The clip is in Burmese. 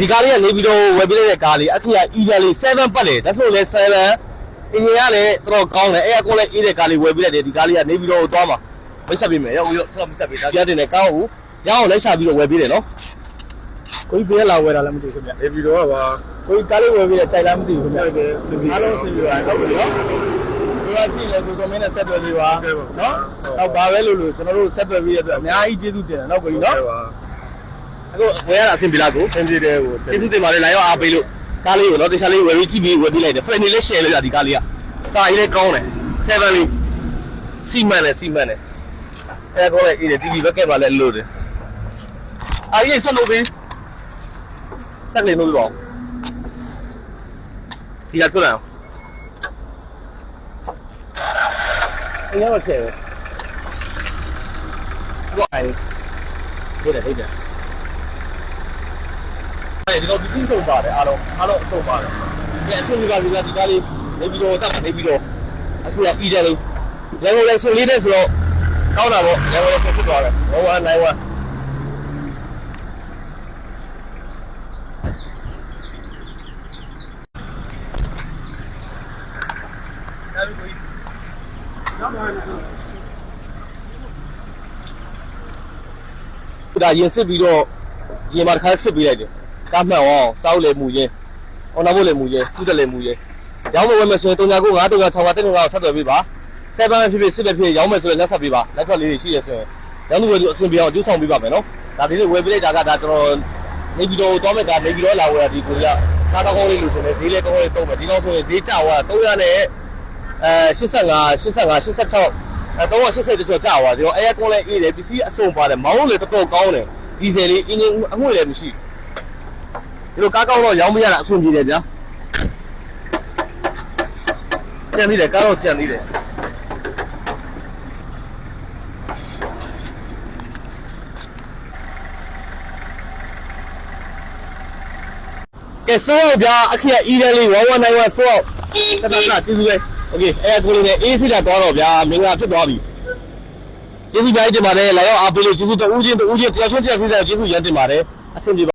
ဒီကားလေးကနေပြီးတော့ဝယ်ပေးတဲ့ကားလေးအခုက eager လေး7ပတ်လေဒါဆိုလဲ7အင်ဂျင်ကလည်းတော်တော်ကောင်းတယ်အဲအကွန်လည်းအေးတဲ့ကားလေးဝယ်ပေးလိုက်တယ်ဒီကားလေးကနေပြီးတော့သွားမှာမိတ်ဆက်ပေးမယ်ရောက်ပြီးတော့ဆက်မိတ်ဆက်ပေးဒါပြတဲ့နဲ့ကားကိုရအောင်လက်ချပြီးတော့ဝယ်ပေးတယ်နော်ကိုကြီးဘယ်လာဝယ်တာလဲမသိဘူးခင်ဗျနေပြီးတော့ပါကိုကြီးကားလေးဝယ်ပြီးတော့ကြိုက်လားမသိဘူးခင်ဗျဟုတ်တယ်စင်ပြီးအားလုံးစင်ပြီးတော့ဟုတ်ပြီနော်ဒီကရှိလေကိုကမင်းနဲ့ဆက်သွယ်လေးပါနော်တော့ဘာပဲလို့လို့ကျွန်တော်တို့ဆက်သွယ်ပြီးရအတွက်အများကြီးကျေးဇူးတင်တယ်နော်ကိုကြီးနော်ဟုတ်ပါ အခုဝယ်ရတာအဆင်ပြေလားကိုစင်ပြီးတဲ့ဟိုကျေးဇူးတင်ပါတယ်လာရောက်အားပေးလို့ကားလေးကိုတော့တခြားလေးဝယ်ပြီးကြည့်ပြီးဝယ်ပြီးလိုက်တယ်ဖရန်နေလေး share လိုက်တာဒီကားလေးကကားကြီးလေးကောင်းတယ်7လေးစီမံတယ်စီမံတယ်အဲကောလည်းအေးတယ် TV ဘက်ကပါလဲလို့တယ်အားကြီးဆက်လို့ပြီးဆက်လေးလို့ပြောဒီကထွက်လာအောင်အင်းရောချဲတော့အဲ့ဒီတယ်ဟိတယ် အဲဒီတော့ဒီကိဆုံးပါတယ်အားလုံးအားလုံးအဆုံးပါတယ်။အဲအဆင်ကြီးပါပြီလားဒီကားလေးနေပြီးတော့တက်နေပြီးတော့အခုကပြီးကြလို့ရန်ကုန်လည်းဆင်လေးနဲ့ဆိုတော့ကောင်းတာပေါ့ရန်ကုန်လည်းဖြစ်သွားတယ်။1 9 1ဒါရင်စစ်ပြီးတော့ရင်မှာတစ်ခါစစ်ပြီးလိုက်တယ်။ ကားမှန်အောင်စောက်လေမူရင်။အော်နာဖို့လေမူရင်ကုတက်လေမူရင်။ရောင်းမဝယ်မယ်ဆိုရင်39 9 39 6 5 39ဆက်သွယ်ပေးပါ။7ပဲဖြစ်ဖြစ်စစ်ပဲဖြစ်ရောင်းမယ်ဆိုရင်လက်ဆက်ပေးပါ။လက်ထွက်လေးတွေရှိရဆိုရင်ရောင်းသူဝယ်သူအဆင်ပြေအောင်ကျူးဆောင်ပေးပါမယ်နော်။ဒါဒီနေ့ဝယ်ပေးလိုက်တာကဒါကျွန်တော်နေပြီးတော့တောမဲ့ကနေပြီးတော့လာဝယ်တာဒီကိုရကားကောင်းလေးလို့ဆိုနေဈေးလေးကောင်းလေးတုံးမယ်ဒီတော့ဆိုရင်ဈေးကျသွား300နဲ့အဲ85 85 86အဲ380ကျော်ကြာသွားတယ်။အဲကွန်လည်းအေးတယ်ပစ္စည်းအစုံပါတယ်မောင်းလို့လည်းတော်တော်ကောင်းတယ်ဒီဇယ်လေးအင်းကြီးအငွေ့လည်းမရှိ ဒီလိုကားကောင်းတော့ရောင်းမရတာအဆင်ပြေတယ်ဗျာကြံသေးတယ်ကားတော့ကြံသေးတယ်ကဲဆိုတော့ဗျာအခက်အီးတယ်လေး1191ဆိုတော့တတနာကျေးဇူးပဲโอเคအဲကိုလေးနဲ့အေးစီလာတော့တော့ဗျာမင်္ဂလာဖြစ်သွားပြီ ကျေးဇူးများတင်ပါတယ်လာရောက်အားပေးလို့ကျေးဇူးတူးချင်းတူးချင်းတရားချင်းတရားချင်းကျေးဇူးရမ်းတင်ပါတယ်အဆင်ပြေပါ